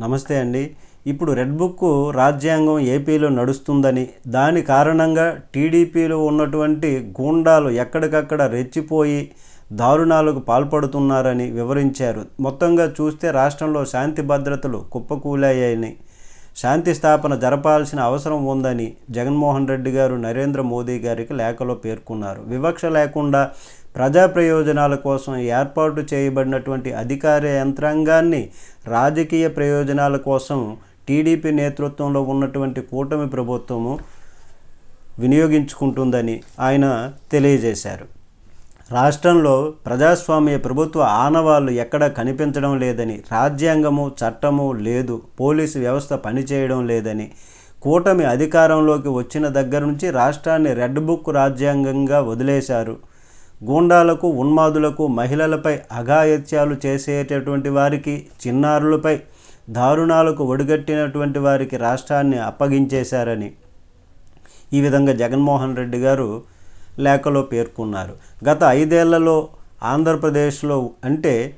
నమస్తే అండి. ఇప్పుడు రెడ్ బుక్ రాజ్యాంగం ఏపీలో నడుస్తుందని దాని కారణంగా టీడీపీలో ఉన్నటువంటి గూండాలు ఎక్కడికక్కడ రెచ్చిపోయి దారుణాలకు పాల్పడుతున్నారని వివరించారు. మొత్తంగా చూస్తే రాష్ట్రంలో శాంతి భద్రతలు కుప్పకూలాయని శాంతి స్థాపన జరపాల్సిన అవసరం ఉందని జగన్మోహన్ రెడ్డి గారు నరేంద్ర మోదీ గారికి లేఖలో పేర్కొన్నారు. వివక్ష లేకుండా ప్రజా ప్రయోజనాల కోసం ఏర్పాటు చేయబడినటువంటి అధికార యంత్రాంగాన్ని రాజకీయ ప్రయోజనాల కోసం టీడీపీ నేతృత్వంలో ఉన్నటువంటి కూటమి ప్రభుత్వము వినియోగించుకుంటుందని ఆయన తెలియజేశారు. రాష్ట్రంలో ప్రజాస్వామ్య ప్రభుత్వ ఆనవాళ్ళు ఎక్కడా కనిపించడం లేదని రాజ్యాంగము చట్టము లేదు పోలీసు వ్యవస్థ పనిచేయడం లేదని కూటమి అధికారంలోకి వచ్చిన దగ్గర నుంచి రాష్ట్రాన్ని రెడ్ బుక్ రాజ్యాంగంగా వదిలేశారు. గూండాలకు ఉన్మాదులకు మహిళలపై అఘాయత్యాలు చేసేటటువంటి వారికి చిన్నారులపై దారుణాలకు ఒడిగట్టినటువంటి వారికి రాష్ట్రాన్ని అప్పగించేశారని. ఈ విధంగా జగన్మోహన్ రెడ్డి గారు లేఖలో పేర్కొన్నారు. గత ఐదేళ్ళలో ఆంధ్రప్రదేశ్లో అంటే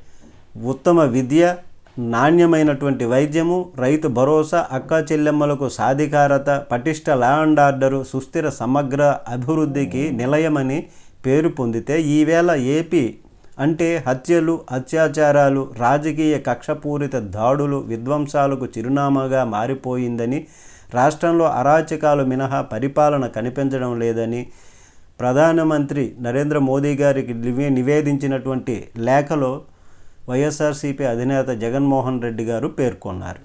ఉత్తమ విద్య నాణ్యమైనటువంటి వైద్యము రైతు భరోసా అక్క చెల్లెమ్మలకు సాధికారత పటిష్ట లా అండ్ ఆర్డరు సుస్థిర సమగ్ర అభివృద్ధికి నిలయమని పేరు పొందితే ఈవేళ ఏపీ అంటే హత్యలు అత్యాచారాలు రాజకీయ కక్షపూరిత దాడులు విధ్వంసాలకు చిరునామాగా మారిపోయిందని రాష్ట్రంలో అరాచకాలు మినహా పరిపాలన కనిపించడం లేదని ప్రధానమంత్రి నరేంద్ర మోదీ గారికి నివే నివేదించినటువంటి లేఖలో వైఎస్ఆర్సీపీ అధినేత జగన్మోహన్ రెడ్డి గారు పేర్కొన్నారు.